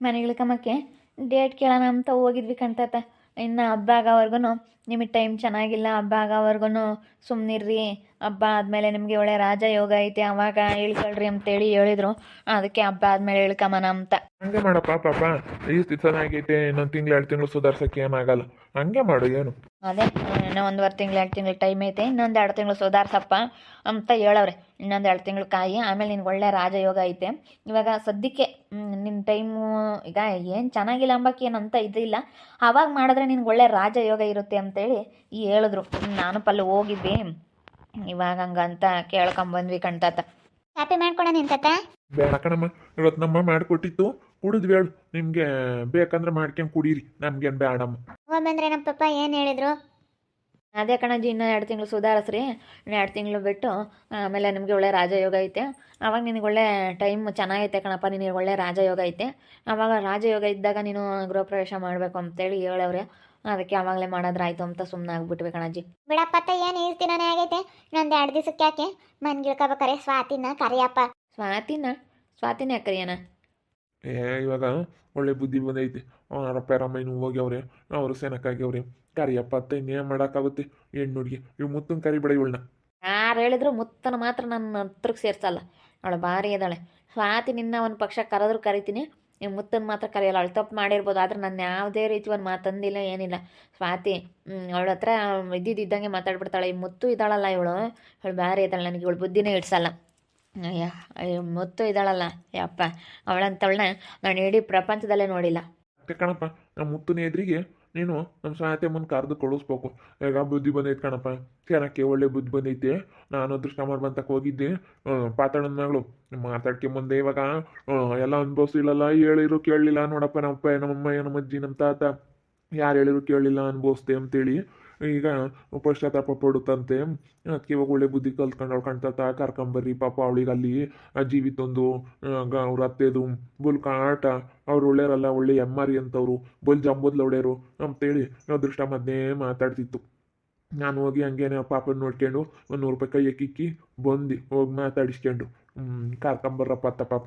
ಮನೆಗಳಿಕಮ್ಮಕ್ಕೆ date ಕೇಳೋಣ ಅಂತ ಹೋಗಿದ್ವಿ ಕಣ್ತಾತ ಇನ್ನು ಹಬ್ಬ ಆಗೋವರೆಗೂ ನಿಮಗೆ ಟೈಮ್ ಚೆನ್ನಾಗಿಲ್ಲ, ಹಬ್ಬ ಆಗೋವರೆಗೂ ಸುಮ್ಮನಿರ್ರಿ ಹಬ್ಬ ಆದಮೇಲೆ ನಿಮಗೆ ಒಳ್ಳೆ ರಾಜ ಯೋಗ ಐತೆ ಅವಾಗ ಇಳ್ಕೊಳ್ರಿ ಅಂತೇಳಿ ಹೇಳಿದ್ರು. ಅದಕ್ಕೆ ಹಬ್ಬ ಆದಮೇಲೆ ಇಳ್ಕಮನ ಅಂತ. ಹಂಗೆ ಮಾಡಪ್ಪ ಪಾಪ ಈ ಚೆನ್ನಾಗೈತೆ ಇನ್ನೊಂದು ತಿಂಗಳು ಎರಡು ತಿಂಗಳು ಸುಧಾರ್ಸಕ್ಕೆ ಏನಾಗಲ್ಲ. ಹಂಗೆ ಮಾಡು ಏನು? ಅದೇ ಇನ್ನೂ ಒಂದುವರೆ ತಿಂಗಳು ಎರಡು ತಿಂಗಳು ಟೈಮ್ ಐತೆ ಇನ್ನೊಂದು ಎರಡು ತಿಂಗಳು ಸುಧಾರ್ಸಪ್ಪ ಅಂತ ಹೇಳವ್ರೆ. ಇನ್ನೊಂದು ಎರಡು ತಿಂಗಳು ಕಾಯಿ ಆಮೇಲೆ ನಿನ್ಗೆ ಒಳ್ಳೆ ರಾಜಯೋಗ ಐತೆ. ಇವಾಗ ಸದ್ಯಕ್ಕೆ ನಿನ್ನ ಟೈಮು ಈಗ ಏನು ಚೆನ್ನಾಗಿಲ್ಲ ಅಂಬಕ್ಕೆ ಏನಂತ ಇದಿಲ್ಲ. ಆವಾಗ ಮಾಡಿದ್ರೆ ನಿನ್ಗೆ ಒಳ್ಳೆ ರಾಜಯೋಗ ಇರುತ್ತೆ ಅಂತೇಳಿ ಈ ಹೇಳಿದ್ರು. ನಾನು ಪಲ್ಲು ಹೋಗಿದ್ವಿ ಇವಾಗ ಹಂಗಂತ ಕೇಳ್ಕೊಂಬಂದ್ವಿ ಕಣ್ತಾತ. ಕಾಪಿ ಮಾಡ್ಕೊಡ ನಿಂತತ? ಬೇಡ ಕಣಮ್ಮ ಇವತ್ತು ನಮ್ಮ ಮಾಡ್ಕೊಟ್ಟಿತ್ತು ಕುಡಿದ್ವಿ ಹೇಳು. ನಿಮಗೆ ಬೇಕಂದ್ರೆ ಮಾಡ್ಕೊಂಡು ಕುಡೀರಿ ನಮ್ಗೇನು ಬೇಡಮ್ಮ ಬಂದ್ರೆ ನಮ್ಮ ಪಪ್ಪ ಏನು ಹೇಳಿದ್ರು? ಅದೇ ಕಣಜ್ಜಿ ಇನ್ನೂ ಎರಡು ತಿಂಗಳು ಸುಧಾರಿಸ್ರಿ ಇನ್ನು ಎರಡು ತಿಂಗಳು ಬಿಟ್ಟು ಆಮೇಲೆ ನಿಮಗೆ ಒಳ್ಳೆ ರಾಜಯೋಗ ಐತೆ. ಆವಾಗ ನಿನಗೆ ಒಳ್ಳೆ ಟೈಮ್ ಚೆನ್ನಾಗೈತೆ ಕಣಪ್ಪ ನಿನಗೆ ಒಳ್ಳೆ ರಾಜಯೋಗ ಐತೆ. ಆವಾಗ ರಾಜಯೋಗ ಇದ್ದಾಗ ನೀನು ಗೃಹಪ್ರವೇಶ ಮಾಡಬೇಕು ಅಂತೇಳಿ ಹೇಳವ್ರೆ. ಅದಕ್ಕೆ ಆವಾಗಲೇ ಮಾಡೋದ್ರಾಯ್ತು ಅಂತ ಸುಮ್ಮನೆ ಆಗ್ಬಿಟ್ವಿ ಕಣಜ್ಜಿ ಬಿಡಪ್ಪ ಏನು ಹೇಳ್ತೀನೇ ಆಗೈತೆ? ಇನ್ನೊಂದು ಎರಡು ದಿವಸಕ್ಕೆ ಯಾಕೆ? ಮನ್ಗಿಳ್ಕೊಬೇಕಾರೆ ಸ್ವಾತಿನ ಕರಿಯಪ್ಪ. ಸ್ವಾತಿನ? ಸ್ವಾತಿನ ಕರಿಯಣ? ಏ ಇವಾಗ ಒಳ್ಳೆ ಬುದ್ಧಿ ಬಂದೈತಿ. ರಪ್ಪ ಇನ್ನು ಹೋಗ್ಯವ್ರೆ? ಅವರು ಸೆನಕ್ಕಾಗ್ಯವ್ರೆ ಕರಿಯಪ್ಪ ಅತ್ತ ಇನ್ನೇನು ಮಾಡೋಕ್ಕಾಗುತ್ತೆ? ಹೆಣ್ಣು ಹುಡುಗಿ ಇವ್ ಮುತ್ತನ್ ಕರಿಬೇಡ ಇವಳನ್ನ. ಯಾರು ಹೇಳಿದ್ರು ಮುತ್ತನ ಮಾತ್ರ ನನ್ನ ಹತ್ರಕ್ಕೆ ಸೇರ್ಸಲ್ಲ. ಅವಳು ಭಾರಿ ಇದ್ದಾಳೆ ಸ್ವಾತಿ ನಿನ್ನ ಒಂದು ಪಕ್ಷ ಕರೆದ್ರು ಕರಿತೀನಿ. ನೀವು ಮುತ್ತನ್ನು ಮಾತ್ರ ಕರೆಯಲ್ಲ, ಅವಳು ತಪ್ಪು ಮಾಡಿರ್ಬೋದು, ಆದ್ರೆ ನಾನು ಯಾವುದೇ ರೀತಿ ಒಂದು ಮಾತಂದಿಲ್ಲ ಏನಿಲ್ಲ. ಸ್ವಾತಿ ಅವಳ ಹತ್ರ ಇದ್ದಿದ್ದಂಗೆ ಮಾತಾಡ್ಬಿಡ್ತಾಳೆ. ಈ ಮುತ್ತು ಇದ್ದಾಳಲ್ಲ ಇವಳು? ಅವಳು ಭಾರಿ ಇದ್ದಾಳೆ ನನಗೆ, ಇವಳು ಬುದ್ಧಿನೇ ಇಡ್ಸಲ್ಲ. ಅಯ್ಯ ಮುತ್ತು ಇದ್ದಾಳಲ್ಲ ಯಪ್ಪ ಅವಳಂತವಳನ್ನ ನಾನು ಇಡೀ ಪ್ರಪಂಚದಲ್ಲೇ ನೋಡಿಲ್ಲ. ಕಣಪ್ಪ ನಮ್ಮ ಮುತ್ತನ ಎದುರಿಗೆ ನೀನು ನಮ್ಮ ಸಹಾಯತೆ ಮುಂದೆ ಕರೆದು ಕಳಿಸ್ಬೇಕು. ಈಗ ಬುದ್ಧಿ ಬಂದೈತೆ ಕಣಪ್ಪ. ಚೆನ್ನಕ್ಕೆ ಒಳ್ಳೆ ಬುದ್ಧಿ ಬಂದೈತೆ. ನಾನು ಅದೃಷ್ಟ ಮಾಡ್ಬಂತಕ್ಕೆ ಹೋಗಿದ್ದೆ. ಪಾತಾಳನ ಮಗಳು. ಮಾತಾಡ್ಕೆ ಮುಂದೆ ಇವಾಗ ಎಲ್ಲ ಅನುಭವಿಸಿಲ್ಲಲ್ಲ, ಹೇಳಿರು ಕೇಳಲಿಲ್ಲ. ನೋಡಪ್ಪ, ನಮ್ಮಪ್ಪ, ನಮ್ಮಮ್ಮ ನಮ್ಮ ಅಜ್ಜಿ ನಮ್ಮ ತಾತ. ಯಾರು ಹೇಳಿರು ಕೇಳಲಿಲ್ಲ, ಅನುಭವಿಸ್ದೆ ಅಂತೇಳಿ. ಈಗ ಪಶ್ಚಾತ್ತಾಪ ಪಡುತ್ತಂತೆ ಅದಕ್ಕೆ ಇವಾಗ ಒಳ್ಳೆ ಬುದ್ಧಿ ಕಲ್ತ್ಕೊಂಡು ಅವಳು ಕಾಣ್ತಾ ಕರ್ಕೊಂಬರ್ರಿ, ಪಾಪ ಅವಳಿಗೆ ಅಲ್ಲಿ ಜೀವಿತೊಂದು ಅವ್ರ ಅತ್ತೆದು ಬುಲ್ ಕಾಟ ಅವ್ರು ಒಳ್ಳೆಯರಲ್ಲ, ಒಳ್ಳೆ ಎಮ್ಮರಿ ಅಂತವ್ರು, ಬುಲ್ ಜಂಬುದ್ಲ ಒಳ್ಳೆಯರು ಅಂತೇಳಿ ಅದೃಷ್ಟ ಮದ್ದೇ ಮಾತಾಡ್ತಿತ್ತು. ನಾನು ಹೋಗಿ ಹಂಗೇನೆ ಪಾಪ ನೋಡ್ಕೊಂಡು ಒಂದು ನೂರು ರೂಪಾಯಿ ಕೈ ಕಿಕ್ಕಿ ಬಂದು ಹೋಗಿ ಮಾತಾಡಿಸ್ಕೊಂಡು ಕರ್ಕೊಂಬರ್ರಪ್ಪ ಅತ್ತ ಪಾಪ.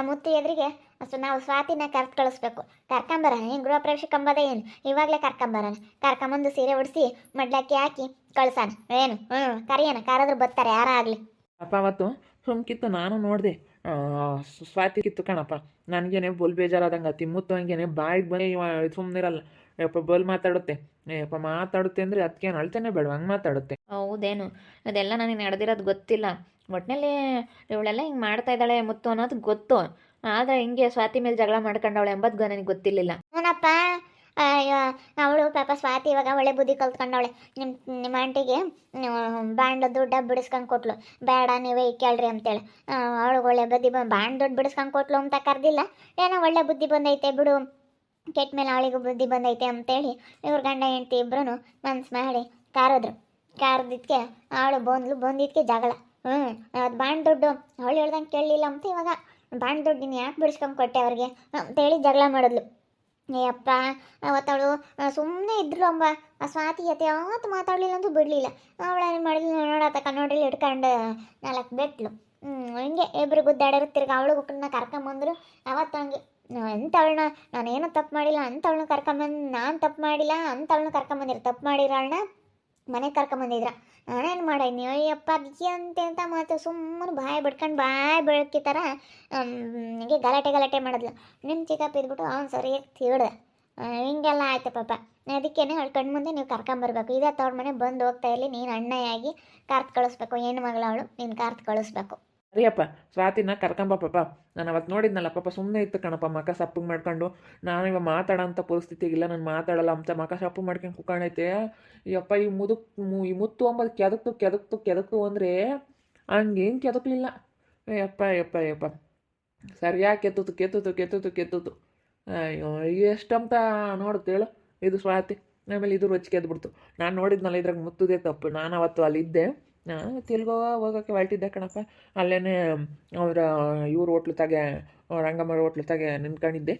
ಆ ಮುತ್ತು ಎದುರಿಗೆ, ಅಷ್ಟು ನಾವು ಸ್ವಾತಿನ ಕರ್ದು ಕಳಿಸ್ಬೇಕು. ಕರ್ಕೊಂಬರೋಣ ಏನು ಗೃಹ ಪ್ರವೇಶ ಕಂಬದ ಏನು? ಇವಾಗಲೇ ಕರ್ಕೊಂಬರೋಣ ಕರ್ಕೊಂಬಂದು ಸೀರೆ ಉಡಿಸಿ, ಮಡ್ಲಕ್ಕಿ ಹಾಕಿ ಕಳ್ಸಾನ. ಏನು? ಹ್ಞೂ ಕರಿಯೋಣ ಕರೆದ್ರು ಬರ್ತಾರೆ ಯಾರ ಆಗಲಿ? ಅಪ್ಪ, ಅವತ್ತು ಸುಮ್ಕಿತ್ತು ನಾನು ನೋಡಿದೆ. ಸ್ವಾತಿ ಕಿತ್ತು ಕಣಪ್ಪ. ನನಗೇನೆ ಬುಲ್ ಬೇಜಾರಾದಂಗೆ ತಿಮ್ಮುತ್ತು ಮುತ್ತು ಹಂಗೇನೆ ಬಾಯಿಗೆ ಸುಮ್ನೆ ಸುಮ್ಮನಿರಲ್ಲ ಯಪ್ಪ ಬಲ್ ಮಾತಾಡುತ್ತೆ. ಯಪ್ಪ ಮಾತಾಡುತ್ತೆ ಅಂದ್ರೆ ಅದಕ್ಕೇನು ಅಳ್ತೇನೆ ಬೇಡ ಹಂಗೆ ಮಾತಾಡುತ್ತೆ. ಹೌದೇನು? ಅದೆಲ್ಲ ನನಗೆ ನಡೆದಿರೋದು ಗೊತ್ತಿಲ್ಲ. ಒಟ್ಟಿನಲ್ಲಿ ಇವಳೆಲ್ಲ ಹಿಂಗೆ ಮಾಡ್ತಾ ಇದ್ದಾಳೆ ಮುತ್ತು ಅನ್ನೋದು ಗೊತ್ತು. ಆದರೆ ಹಿಂಗೆ ಸ್ವಾತಿ ಮೇಲೆ ಜಗಳ ಮಾಡ್ಕೊಂಡವಳೆ ಎಂಬುದು ನನಗೆ ಗೊತ್ತಿರಲಿಲ್ಲ. ಏನಪ್ಪ? ಅವಳು ಪಾಪ ಸ್ವಾತಿ ಇವಾಗ ಒಳ್ಳೆ ಬುದ್ಧಿ ಕಲ್ತ್ಕೊಂಡವಳೆ. ನಿಮ್ಮ ನಿಮ್ಮ ಆಂಟಿಗೆ ಬಾಂಡ್ ದುಡ್ಡು ಬಿಡಿಸ್ಕೊಂಡು ಕೊಟ್ಲು. ಬೇಡ ನೀವೇ ಇಕ್ಕೇಳ್ರಿ ಅಂತೇಳಿ. ಅವಳು ಒಳ್ಳೆ ಬುದ್ಧಿ ಬಂದು ಬಾಂಡ್ ದುಡ್ಡು ಬಿಡಿಸ್ಕೊಂಡು ಕೊಟ್ಲು ಅಂತ ಕರೆದಿಲ್ಲ. ಏನೋ ಒಳ್ಳೆ ಬುದ್ಧಿ ಬಂದೈತೆ ಬಿಡು. ಕೆಟ್ಟ ಮೇಲೆ ಅವಳಿಗೂ ಬುದ್ಧಿ ಬಂದೈತೆ ಅಂತೇಳಿ ಇವ್ರ ಗಂಡ ಹೆಂಡ್ತಿ ಇಬ್ಬರು ಮನ್ಸು ಮಾಡಿ ಕಾರೋದ್ರು. ಕಾರದಿದ್ದಕ್ಕೆ ಅವಳು ಬಂದ್ಲು, ಬಂದಿದ್ಕೆ ಜಗಳ. ಹ್ಞೂ ಅದು ಬಾಂಡ್ ದುಡ್ಡು. ಅವಳು ಹೇಳ್ದಂಗೆ ಕೇಳಲಿಲ್ಲ ಅಂತ ಇವಾಗ ಬಾಂಡ್ ದುಡ್ಡು ನೀನು ಯಾಕೆ ಬಿಡಿಸ್ಕೊಂಡು ಕೊಟ್ಟೆ ಅವ್ರಿಗೆ ಅಂತೇಳಿ ಜಗಳ ಮಾಡಿದ್ಲು. ಅಯ್ಯಪ್ಪ, ಅವತ್ತವಳು ಸುಮ್ಮನೆ ಇದ್ರು ಅಂಬ. ಆ ಸ್ವಾತಿ ಜೊತೆ ಯಾವತ್ತು ಮಾತಾಡಲಿಲ್ಲ ಅಂತೂ ಬಿಡಲಿಲ್ಲ. ಅವಳು ಏನು ಮಾಡಿದ್ಲು ನೋಡತ್ತ ಕನ್ನೋಡ್ರಲ್ಲಿ ಹಿಡ್ಕೊಂಡು ನಾಲ್ಕು ಬೆಟ್ಲು. ಹಿಂಗೆ ಇಬ್ಬರು ಗುದ್ದಾಡಿರು, ತಿರ್ಗಿ ಅವಳು ಕರ್ಕೊಂಬಂದ್ರು. ಅವತ್ತು ಹಂಗೆ ಅಂಥವಳನ್ನ ನಾನೇನು ತಪ್ಪು ಮಾಡಿಲ್ಲ. ಅಂಥವಳನ್ನ ಕರ್ಕೊಂಬಂದು ನಾನು ತಪ್ಪು ಮಾಡಿಲ್ಲ. ಅಂಥವಳನ್ನ ಕರ್ಕೊಂಬಂದಿರ ತಪ್ಪು ಮಾಡಿರೋಳನ್ನ ಮನೆಗೆ ಕರ್ಕೊಂಬಂದಿದ್ರ ನಾನೇನು ಮಾಡೀನಿ ಅಯ್ಯಪ್ಪ ಅದಕ್ಕೆ ಅಂತ ಮಾತು? ಸುಮ್ಮನೆ ಬಾಯಿ ಬಿಡ್ಕೊಂಡು ಬಾಯಿ ಬೆಳಕಿ ಥರ ಗಲಾಟೆ ಗಲಾಟೆ ಮಾಡಿದ್ಲು. ನಿಮ್ಮ ಚಿಕ್ಕಪ್ಪ ಇದ್ಬಿಟ್ಟು ಅವ್ನು ಸರಿಯಾಗಿ ತಿಳ್ದೆ ಹಿಂಗೆಲ್ಲ ಆಯ್ತು ಪಾಪ. ಅದಕ್ಕೇನೆ ಅವಳು ಕಣ್ಣು ಮುಂದೆ ನೀವು ಕರ್ಕೊಂಬರ್ಬೇಕು ಇದೇ ತವ್ರ ಮನೆ ಬಂದು ಹೋಗ್ತಾ ಇರಲಿ. ನೀನು ಅಣ್ಣಯಾಗಿ ಕಾರ್ತ್ ಕಳಿಸ್ಬೇಕು. ಹೆಣ್ಣು ಮಗಳು ಅವಳು, ನೀನು ಕಾರ್ತ್ ಕಳಿಸ್ಬೇಕು. ಸರಿಯಪ್ಪ ಸ್ವಾತಿನ ಕರ್ಕೊಂಬ ಪಾಪ. ನಾನು ಅವತ್ತು ನೋಡಿದ್ನಲ್ಲ ಪಾಪ ಸುಮ್ಮನೆ ಇತ್ತು ಕಣಪ್ಪ, ಮಕ ಸಪ್ಪಗೆ ಮಾಡ್ಕೊಂಡು. ನಾನು ಇವಾಗ ಮಾತಾಡೋಂಥ ಪರಿಸ್ಥಿತಿಗಿಲ್ಲ, ನಾನು ಮಾತಾಡಲ್ಲ ಅಂತ ಮಕ ಸಪ್ಪು ಮಾಡ್ಕೊಂಡು ಕುಕ್ಕಣೈತೆ ಯಪ್ಪ ಈ ಮುದುಕ್ ಈ ಮುತ್ತು ಅಂಬದು ಕೆದಕ್ತು ಕೆದಕ್ತು ಕೆದಕ್ತು ಅಂದರೆ ಹಂಗೇನು ಕೆದಕ್ಲಿಲ್ಲ. ಯಪ್ಪ ಯಪ್ಪ ಯಪ್ಪ ಸರಿಯಾಗಿ ಕೆತ್ತುತ್ತು ಕೆತ್ತುತ್ತು ಕೆತ್ತುತ್ತು ಕೆತ್ತುತ್ತು. ಅಯ್ಯೋ ಎಷ್ಟಂತ ನೋಡುತ್ತೆ ಹೇಳು ಇದು ಸ್ವಾತಿ, ಆಮೇಲೆ ಇದು ರೊಚ್ಚಿ ಎದ್ಬಿಡ್ತು. ನಾನು ನೋಡಿದ್ನಲ್ಲ ಇದ್ರಾಗ ಮುತ್ತುದೇ ತಪ್ಪು. ನಾನು ಅವತ್ತು ಅಲ್ಲಿದ್ದೆ. ನಾನು ತಿಲ್ಗೋ ಹೋಗೋಕ್ಕೆ ಹೊಲ್ಟಿದ್ದೆ ಕಣಪ್ಪ. ಅಲ್ಲೇ ಅವರ ಇವ್ರ ಹೋಟ್ಲು ತಾಗೆ ರಂಗಮ್ಮರ ಹೋಟ್ಲು ತಾಗೆ ನಿಂತ್ಕೊಂಡಿದ್ದೆ.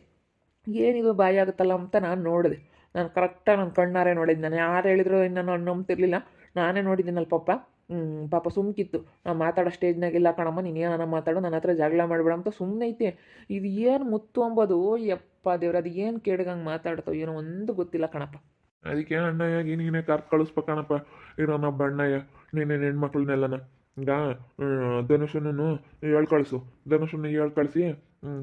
ಏನಿದು ಬಾಯಿ ಆಗುತ್ತಲ್ಲ ಅಂತ ನಾನು ನೋಡಿದೆ. ನಾನು ಕರೆಕ್ಟಾಗಿ ನನ್ನ ಕಣ್ಣಾರೆ ನೋಡಿದ್ದು ನಾನು ಯಾರು ಹೇಳಿದ್ರು ಇನ್ನು ನಾನು ನಂಬ್ತಿರ್ಲಿಲ್ಲ. ನಾನೇ ನೋಡಿದ್ದೀನಲ್ಲ ಪಪ್ಪ ಪಾಪ ಸುಮ್ಕಿತ್ತು. ನಾನು ಮಾತಾಡೋ ಸ್ಟೇಜ್ನಾಗಿಲ್ಲ ಕಣಮ್ಮ, ನೀನು ಏನಾನ ಮಾತಾಡು ನನ್ನ ಹತ್ರ ಜಗಳ ಮಾಡಬೇಡ ಅಂತ ಸುಮ್ಮನೆ ಐತೆ ಇದು ಏನು ಮುತ್ತು ಅಂಬೋದು? ಯಪ್ಪ ದೇವ್ರ, ಅದು ಏನು ಕೇಳಿಗಂಗೆ ಮಾತಾಡ್ತಾವೆ ಏನೋ ಒಂದು ಗೊತ್ತಿಲ್ಲ ಕಣಪ್ಪ. ಅದಕ್ಕೆ ಅಣ್ಣಯ್ಯ ನೀನೇ ಕರ್ ಕಳಿಸ್ಬೇಕಣಪ್ಪ ನಮ್ಮ ಬಣ್ಣಯ್ಯ ನೀನೇ ಹೆಣ್ಮಕ್ಳನ್ನೆಲ್ಲನ ಈಗ ಧನುಷನೂ ಹೇಳ್ ಕಳಿಸು. ಧನುಷನ್ನು ಹೇಳ್ ಕಳಿಸಿ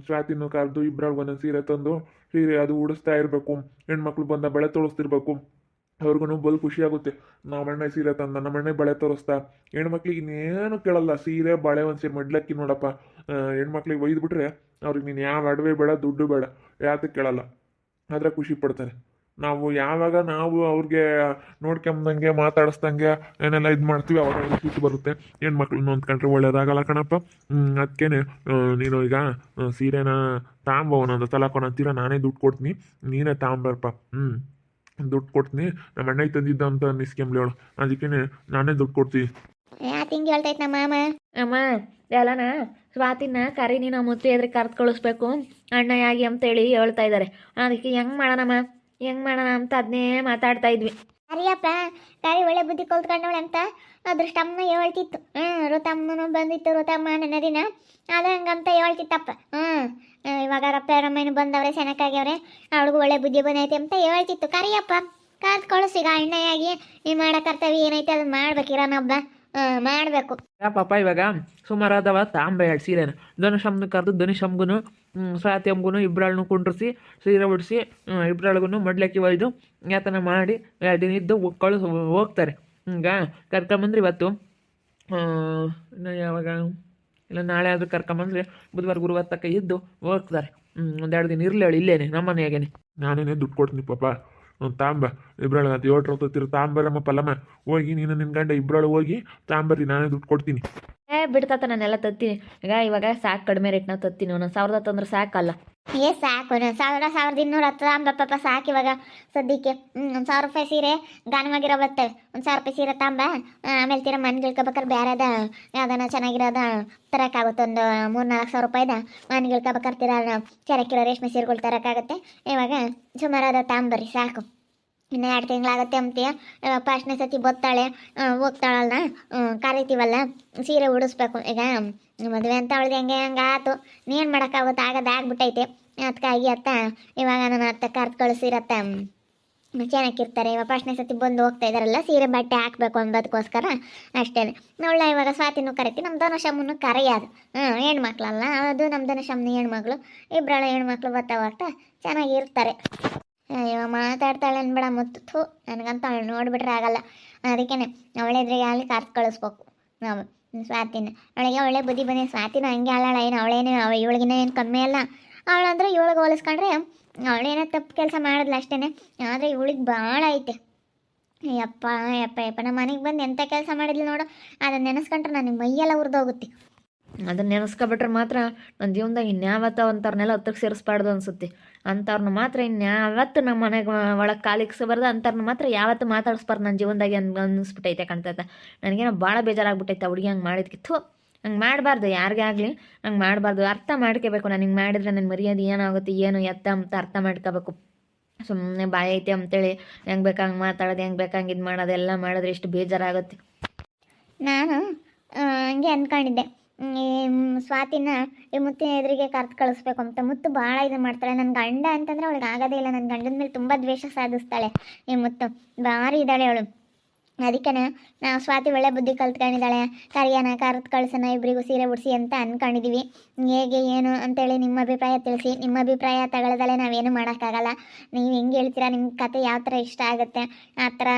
ಸ್ವಾತಿನೂ ಕರೆದು ಇಬ್ಬರಾಗ ಒಂದೊಂದು ಸೀರೆ ತಂದು ಸೀರೆ ಅದು ಉಡಿಸ್ತಾ ಇರಬೇಕು. ಹೆಣ್ಮಕ್ಳು ಬಂದ ಬೆಳೆ ತೋರಿಸ್ತಿರ್ಬೇಕು ಅವ್ರಿಗೂ ಬಲ್ ಖುಷಿ ಆಗುತ್ತೆ ನಮ್ಮ ಅಣ್ಣ ಸೀರೆ ತಂದ ನಮ್ಮ ಅಣ್ಣ ಬಳೆ ತೋರಿಸ್ತಾ. ಹೆಣ್ಮಕ್ಳಿಗೆ ಇನ್ನೇನು ಕೇಳಲ್ಲ, ಸೀರೆ, ಬಳೆ ಒಂದು ಸೀರೆ ಮಡ್ಲಕ್ಕಿ ನೋಡಪ್ಪ. ಹೆಣ್ಮಕ್ಳಿಗೆ ಒಯ್ದು ಬಿಟ್ರೆ ಅವ್ರಿಗೆ ನೀನು ಯಾವ ಅಡವೆ ಬೇಡ, ದುಡ್ಡು ಬೇಡ. ಯಾತಕ್ಕೆ ಕೇಳಲ್ಲ. ಆದರೆ ಖುಷಿ ಪಡ್ತಾರೆ. ನಾವು ಯಾವಾಗ ನಾವು ಅವ್ರಿಗೆ ನೋಡ್ಕೊಂಬ್ದಂಗೆ ಮಾತಾಡಿಸ್ದಂಗೆ ಏನೆಲ್ಲ ಇದು ಮಾಡ್ತೀವಿ ಅವಾಗ ಅವ್ರಿಗೆ ಬರುತ್ತೆ. ಹೆಣ್ಮಕ್ಳು ನೊಂದ್ಕೊಂಡ್ರೆ ಒಳ್ಳೇದಾಗಲ್ಲ ಕಣಪ್ಪ. ಅದಕ್ಕೇ ನೀನು ಈಗ ಸೀರೆನ ತಾಂಬೋ ಒಂದೊಂದು ತಲಾಕೋನ ಅಂತೀರ ನಾನೇ ದುಡ್ಡು ಕೊಡ್ತೀನಿ. ನೀನೇ ತಾಂಬರಪ್ಪ ಹ್ಞೂ ದುಡ್ಡು ಕೊಡ್ತೀನಿ. ನಮ್ಮ ಅಣ್ಣ ತಂದಿದ್ದ ಅಂತ ನಿಸ್ಕೆಂಬ್ಲಿ ಅವಳು. ಅದಕ್ಕೇ ನಾನೇ ದುಡ್ಡು ಕೊಡ್ತೀನಿ. ಯಾತಿಂಗ್ ಹಿಂಗೆ ಹೇಳ್ತೈತೆ ನಮ್ಮ ಮಾಮ? ಅಮ್ಮ ಎಲ್ಲನ ಸ್ವಾತಿನ ಕರಿ ನೀನು ಮುತ್ತಿ ಎದ್ರಿಗೆ ಕರ್ದು ಕಳಿಸ್ಬೇಕು ಅಣ್ಣಯಾಗಿ ಅಂತೇಳಿ ಹೇಳ್ತಾ ಇದ್ದಾರೆ ಅದಕ್ಕೆ ಹೆಂಗೆ ಮಾಡೋಣಮ್ಮ? ಹೆಂಗೆ ಮಾಡೋಣ ಅಂತ ಅದನ್ನೇ ಮಾತಾಡ್ತಾ ಇದ್ವಿ. ಅರಿಯಪ್ಪ ತಾಯಿ ಒಳ್ಳೆ ಬುದ್ಧಿ ಕಲ್ತ್ಕೊಂಡವಳೆ ಅಂತ ಅದೃಷ್ಟಮ್ಮ ಹೇಳ್ತಿತ್ತು. ಹ್ಞೂ ಋತಮ್ಮನು ಬಂದಿತ್ತು ಋತಮ್ಮ ನನ್ನ ದಿನ. ಅದು ಹಂಗಂತ ಹೇಳ್ತಿತ್ತಪ್ಪ. ಹ್ಞೂ ಇವಾಗ ರಪ್ಪ ರಪ್ಪರಮ್ಮನ ಬಂದವ್ರೆ ಸೆನಕ್ಕಾಗ್ಯವ್ರೆ ಅವಳಿಗೂ ಒಳ್ಳೆ ಬುದ್ಧಿ ಬಂದೈತೆ ಅಂತ ಹೇಳ್ತಿತ್ತು. ಕರಿಯಪ್ಪ ಕಾದ್ ಕಳಿಸಿ ಈಗ ಅಣ್ಣಯಾಗಿ ನೀ ಮಾಡೋ ಕರ್ತವ್ಯ ಏನೈತೆ ಅದನ್ನ ಮಾಡ್ಬೇಕಿರೋನೊಬ್ಬ ಹ್ಞೂ ಮಾಡಬೇಕು. ಪಾಪ ಇವಾಗ ಸುಮಾರಾದವ ತಾಂಬೆ ಎರಡು ಸೀರೆನ. ಧನುಷಮ್ನ ಕರೆದು ಧನುಷಮ್ಗೂ ಸ್ವಾತಿ ಅಮ್ಗೂ ಇಬ್ಬರಳನ್ನು ಕುಂಡ್ರಿಸಿ, ಸೀರೆ ಉಡಿಸಿ ಇಬ್ಬರಳಗೂ ಮಡ್ಲಕ್ಕಿ ಒಯ್ದು ಯಾತನ ಮಾಡಿ ಎರಡು ಇದ್ದು ಕಳಿಸ್ ಹೋಗ್ತಾರೆ. ಈಗ ಕರ್ಕೊಂಬಂದ್ರೆ ಇವತ್ತು ಯಾವಾಗ? ಇಲ್ಲ ನಾಳೆ ಆದರೂ ಕರ್ಕೊಂಬಂದ್ರೆ ಬುಧವಾರ, ಗುರುವಾರ ತಕ್ಕ ಇದ್ದು ಹೋಗ್ತಾರೆ. ಒಂದೆರಡು ದಿನ ಇರಲಿ ಹೇಳಿ ಇಲ್ಲೇನೆ, ನಮ್ಮ ಮನೆಯಾಗೇನೆ. ನಾನೇನೇ ದುಡ್ಡು ಕೊಡ್ತೀನಿ ಪಾಪ. ತಾಂಬ ಇಬ್ರೊಳಗೆ ಅದು ಏಳು ರೂಪಾಯಿ ತಾಂಬರಮ್ಮ ಪಲ್ಲಮ್ಮ ಹೋಗಿ, ನೀನು ನಿನ್ನ ಗಂಡ ಇಬ್ಬರಳು ಹೋಗಿ ತಾಂಬರ್ರಿ, ನಾನೇ ದುಡ್ಡು ಕೊಡ್ತೀನಿ. ಬಿಡ್ತಾತ ನಾನೆಲ್ಲ ತತ್ತೀನಿ. ಈಗ ಇವಾಗ ಸಾಕು ಕಡಿಮೆ ರೇಟ್ನ ತತ್ತೀನಿ ಒಂದೊಂದು ಸಾವಿರದ ಹತ್ತಂದ್ರೆ ಸಾಕಲ್ಲ. ಏ ಸಾಕು ಒಂದು ಸಾವಿರ, ಸಾವಿರದ ಇನ್ನೂರ ಹತ್ತು ಅಂಬಪ್ಪ ಸಾಕು ಇವಾಗ ಸದ್ಯಕ್ಕೆ. ಹ್ಞೂ ಒಂದು ಸಾವಿರ ರೂಪಾಯಿ ಸೀರೆ ಗಾನವಾಗಿರೋ ಬರ್ತವೆ. ಒಂದು ಸಾವಿರ ರೂಪಾಯಿ ಸೀರೆ ತಾಂಬ. ಆಮೇಲೆ ತೀರ ಮನೆ ಗಿಳ್ಕೊಬೇಕಾರೆ ಬೇರೆದ ಯಾವ್ದಾನ ಚೆನ್ನಾಗಿರೋದ ತರೋಕ್ಕಾಗುತ್ತೆ ಒಂದು ಮೂರು ನಾಲ್ಕು ಸಾವಿರ ರೂಪಾಯಿದ ಮನೆ ಗಿಳ್ಕೊಬೇಕಾರೆ ತೀರ ಚೆನ್ನಾಗಿರೋ ರೇಷ್ಮೆ ಸೀರೆಗಳು ತರೋಕ್ಕಾಗುತ್ತೆ ಇವಾಗ ಸುಮಾರಾದ ತಾಂಬರಿ ಸಾಕು. ಇನ್ನು ಎರಡು ತಿಂಗಳಾಗತ್ತೆ ಅಂತೀಯ. ಫಸ್ಟ್ನೇ ಸತಿ ಬತ್ತಾಳೆ. ಹೋಗ್ತಾಳಲ್ಲ. ಕರಿತೀವಲ್ಲ. ಸೀರೆ ಉಡಿಸ್ಬೇಕು. ಈಗ ಮದುವೆ ಅಂತ ಅವಳಿಗೆ ಹೆಂಗೆ ಹಂಗೆ ಆಯ್ತು ನೀನು ಮಾಡೋಕ್ಕಾಗುತ್ತೆ? ಆಗದ ಆಗ್ಬಿಟ್ಟೈತೆ. ಅದಕ್ಕಾಗಿ ಅತ್ತ, ಇವಾಗ ನನ್ನ ಅತ್ತ ಕರ್ದು ಕಳಿಸಿರತ್ತ. ಚೆನ್ನಾಗಿರ್ತಾರೆ. ಇವಾಗ ಫಸ್ಟ್ನೇ ಸತಿ ಬಂದು ಹೋಗ್ತಾ ಇದ್ದಾರಲ್ಲ ಸೀರೆ ಬಟ್ಟೆ ಹಾಕ್ಬೇಕು ಅನ್ನೋದಕ್ಕೋಸ್ಕರ ಅಷ್ಟೇ. ಒಳ್ಳೆ ಇವಾಗ ಸ್ವಾತಿನೂ ಕರಿತಿ. ನಮ್ಮ ಧನುಷಮ್ಮನ್ನು ಕರೆಯೋದು. ಹ್ಞೂ ಹೆಣ್ಮಕ್ಳಲ್ಲ. ಅದು ನಮ್ಮ ಧನುಷಮ್ಮನ ಹೆಣ್ಮಕ್ಳು ಇಬ್ಬರಳ ಹೆಣ್ಮಕ್ಳು ಬರ್ತಾ ಹೋಗ್ತಾ ಚೆನ್ನಾಗಿರ್ತಾರೆ. ಅಯ್ಯೋ, ಮಾತಾಡ್ತಾಳೆ ಅನ್ಬೇಡ ಮುತ್ತು. ನನಗಂತ ಅವಳು ನೋಡಿಬಿಟ್ರೆ ಆಗಲ್ಲ. ಅದಕ್ಕೇ ಅವಳೆದ್ರಿಗೆ ಅಲ್ಲಿ ಕರ್ದು ಕಳಿಸ್ಬೇಕು. ನಾವು, ಸ್ವಾತಿನ. ಅವಳಿಗೆ ಒಳ್ಳೆ ಬುದ್ಧಿ ಬಂದಿ ಸ್ವಾತಿನ ಹಂಗೆ ಅಲ್ಲಾಳ. ಏನು, ಅವಳೇನು ಅವಳು ಇವಳಿಗಿನ ಏನು ಕಮ್ಮಿ ಅಲ್ಲ. ಅವಳಂದ್ರೆ ಇವಳಿಗೆ ಹೋಲಿಸ್ಕೊಂಡ್ರೆ ಅವಳೇನೋ ತಪ್ಪು ಕೆಲಸ ಮಾಡಿದ್ಲ ಅಷ್ಟೇ ಆದರೆ ಇವಳಿಗೆ ಭಾಳ ಐತೆ. ಯಪ್ಪ ಯಪ್ಪ ಯಪ್ಪ ನಮ್ಮ ಮನೆಗೆ ಬಂದು ಎಂಥ ಕೆಲಸ ಮಾಡಿದ್ಲು ನೋಡು. ಅದನ್ನ ನೆನೆಸ್ಕೊಂಡ್ರೆ ನನಗೆ ಮೈಯೆಲ್ಲ ಉರಿದೋಗುತ್ತೆ. ಅದನ್ನ ನೆನೆಸ್ಕೊಬಿಟ್ರೆ ಮಾತ್ರ ನನ್ನ ಜೀವನದಾಗ ಇನ್ಯಾವತ್ತ ಅಂಥವ್ರನ್ನೆಲ್ಲ ಹತ್ತಿರಕ್ಕೆ ಸೇರಿಸ್ಬಾರ್ದು ಅನ್ಸುತ್ತೆ. ಅಂಥವ್ರನ್ನ ಮಾತ್ರ ಇನ್ಯಾವತ್ತು ನಮ್ಮ ಮನೆಗೆ ಒಳಗೆ ಕಾಲಿಕ್ಸಬಾರ್ದು ಅಂಥವ್ರನ್ನ ಮಾತ್ರ ಯಾವತ್ತು ಮಾತಾಡಿಸ್ಬಾರ್ದು ನನ್ನ ಜೀವನದಾಗ ಅನ್, ಅನಿಸ್ಬಿಟ್ಟೈತೆ ಕಾಣ್ತೈತೆ. ನನಗೇನೋ ಭಾಳ ಬೇಜಾರಾಗ್ಬಿಟ್ಟೈತೆ ಹುಡುಗಿ ಹಂಗೆ ಮಾಡಿದ್ಕೆ. ಥೂ, ಹಂಗೆ ಮಾಡಬಾರ್ದು ಯಾರಿಗೇ ಆಗಲಿ, ಹಂಗೆ ಮಾಡಬಾರ್ದು, ಅರ್ಥ ಮಾಡ್ಕೋಬೇಕು ನಾನು ಹಿಂಗೆ ಮಾಡಿದ್ರೆ ನನ್ನ ಮರ್ಯಾದೆ ಏನಾಗುತ್ತೆ, ಏನು, ಎತ್ತ ಅಂತ ಅರ್ಥ ಮಾಡ್ಕೋಬೇಕು. ಸುಮ್ಮನೆ ಬಾಯಿ ಐತೆ ಅಂತೇಳಿ, ಹೆಂಗೆ ಬೇಕಂಗೆ ಮಾತಾಡೋದು, ಹೆಂಗೆ ಬೇಕಂಗೆ ಇದು ಮಾಡೋದು, ಎಲ್ಲ ಮಾಡಿದ್ರೆ ಎಷ್ಟು ಬೇಜಾರಾಗುತ್ತೆ. ನಾನು ಹಂಗೆ ಅಂದ್ಕೊಂಡಿದ್ದೆ ಸ್ವಾತಿನ ಈ ಮುತ್ತಿನ ಎದುರಿಗೆ ಕರ್ದು ಕಳಿಸ್ಬೇಕು ಅಂತ. ಮುತ್ತು ಭಾಳ ಇದು ಮಾಡ್ತಾಳೆ. ನನ್ನ ಗಂಡ ಅಂತಂದ್ರೆ ಅವಳಿಗೆ ಆಗೋದೇ ಇಲ್ಲ. ನನ್ನ ಗಂಡನ ಮೇಲೆ ತುಂಬ ದ್ವೇಷ ಸಾಧಿಸ್ತಾಳೆ ಈ ಮುತ್ತು. ಭಾರಿ ಇದ್ದಾಳೆ ಅವಳು. ಅದಕ್ಕೆ ನಾವು ಸ್ವಾತಿ ಒಳ್ಳೆ ಬುದ್ಧಿ ಕಲ್ತ್ಕೊಂಡಿದ್ದಾಳೆ. ಕರಿಯಾನ ಕರೆದು ಕಳ್ಸೋಣ ಇಬ್ಬರಿಗೂ ಸೀರೆ ಉಡಿಸಿ ಅಂತ ಅಂದ್ಕೊಂಡಿದ್ದೀವಿ ಹೇಗೆ, ಏನು ಅಂತೇಳಿ ನಿಮ್ಮ ಅಭಿಪ್ರಾಯ ತಿಳಿಸಿ. ನಿಮ್ಮ ಅಭಿಪ್ರಾಯ ತಗೊಳ್ದಲೆ ನಾವೇನು ಮಾಡೋಕ್ಕಾಗಲ್ಲ. ನೀವು ಹೆಂಗೆ ಹೇಳ್ತೀರಾ? ನಿಮ್ಮ ಕತೆ ಯಾವ ಥರ ಇಷ್ಟ ಆಗುತ್ತೆ? ಆ ಥರ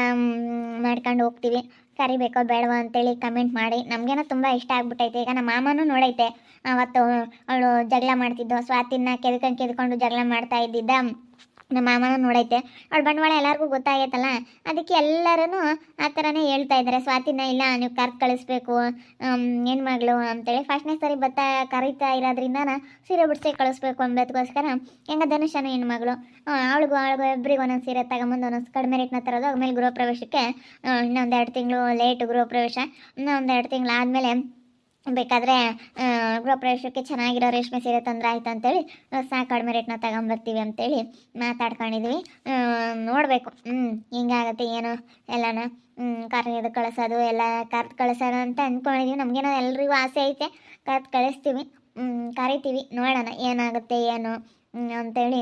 ಮಾಡ್ಕೊಂಡು ಹೋಗ್ತೀವಿ. ಕರಿಬೇಕೋ ಬೇಡವೋ ಅಂತೇಳಿ ಕಮೆಂಟ್ ಮಾಡಿ. ನಮಗೇನೋ ತುಂಬ ಇಷ್ಟ ಆಗ್ಬಿಟ್ಟೈತೆ. ಈಗ ನಮ್ಮ ಮಾಮನೂ ನೋಡೈತೆ. ಅವತ್ತು ಅವಳು ಜಗಳ ಮಾಡ್ತಿದ್ದೋ. ಸ್ವಾತಿನ ಕೆದ್ಕೊಂಡು ಕೆದ್ಕೊಂಡು ಜಗಳ ಮಾಡ್ತಾ ಇದ್ದಿದ್ದ. ನಮ್ಮ ಮಾಮನ ನೋಡೈತೆ. ಅವ್ಳು ಬಂಡವಾಳ ಎಲ್ಲರಿಗೂ ಗೊತ್ತಾಗೈತಲ್ಲ? ಅದಕ್ಕೆ ಎಲ್ಲರೂ ಆ ಥರನೇ ಹೇಳ್ತಾ ಇದ್ದಾರೆ ಸ್ವಾತಿನ, ಇಲ್ಲ, ನೀವು ಕರ್ ಕಳಿಸ್ಬೇಕು ಹೆಣ್ಮಗಳು ಅಂತೇಳಿ ಫಸ್ಟ್ನೇ ಸರಿ ಬತ್ತಾ ಕರೀತಾ ಇರೋದ್ರಿಂದ ಸೀರೆ ಬಿಡಿಸಿ ಕಳಿಸ್ಬೇಕು ಅಂಬೋದಕ್ಕೋಸ್ಕರ ಹೆಂಗ ಧನುಷನ ಹೆಣ್ಮಗಳು ಅವಳಿಗೂ ಅವಳಿಗೂ ಇಬ್ಬರಿಗೂ ಒಂದೊಂದು ಸೀರೆ ತಗೊಂಬಂದು ಒಂದೊಂದು ಕಡಿಮೆ ರೇಟ್ನ ತರೋದು ಆಮೇಲೆ ಗೃಹ ಪ್ರವೇಶಕ್ಕೆ ಇನ್ನೊಂದು ಎರಡು ತಿಂಗಳು ಲೇಟ್ ಗೃಹ ಪ್ರವೇಶ, ಇನ್ನೊಂದು ಎರಡು ತಿಂಗಳು ಆದಮೇಲೆ ಬೇಕಾದರೆ ಗೃಹಪ್ರವೇಶಕ್ಕೆ ಚೆನ್ನಾಗಿರೋ ರೇಷ್ಮೆ ಸೀರೆ ತಂದ್ರೆ ಆಯ್ತು ಅಂತೇಳಿ ಸಾ ಕಡಿಮೆ ರೇಟ್ನ ತಗೊಂಬರ್ತೀವಿ ಅಂತೇಳಿ ಮಾತಾಡ್ಕೊಂಡಿದ್ವಿ. ನೋಡಬೇಕು. ಹ್ಞೂ ಹಿಂಗಾಗತ್ತೆ, ಏನು ಎಲ್ಲನ ಕರೆಯೋದು ಕಳಿಸೋದು, ಎಲ್ಲ ಕರ್ದು ಕಳಿಸೋದು ಅಂತ ಅಂದ್ಕೊಂಡಿದ್ವಿ ನಮಗೇನೋ ಎಲ್ರಿಗೂ ಆಸೆ ಐತೆ, ಕರೆದು ಕಳಿಸ್ತೀವಿ. ಕರಿತೀವಿ. ನೋಡೋಣ ಏನಾಗುತ್ತೆ, ಏನು ಅಂತೇಳಿ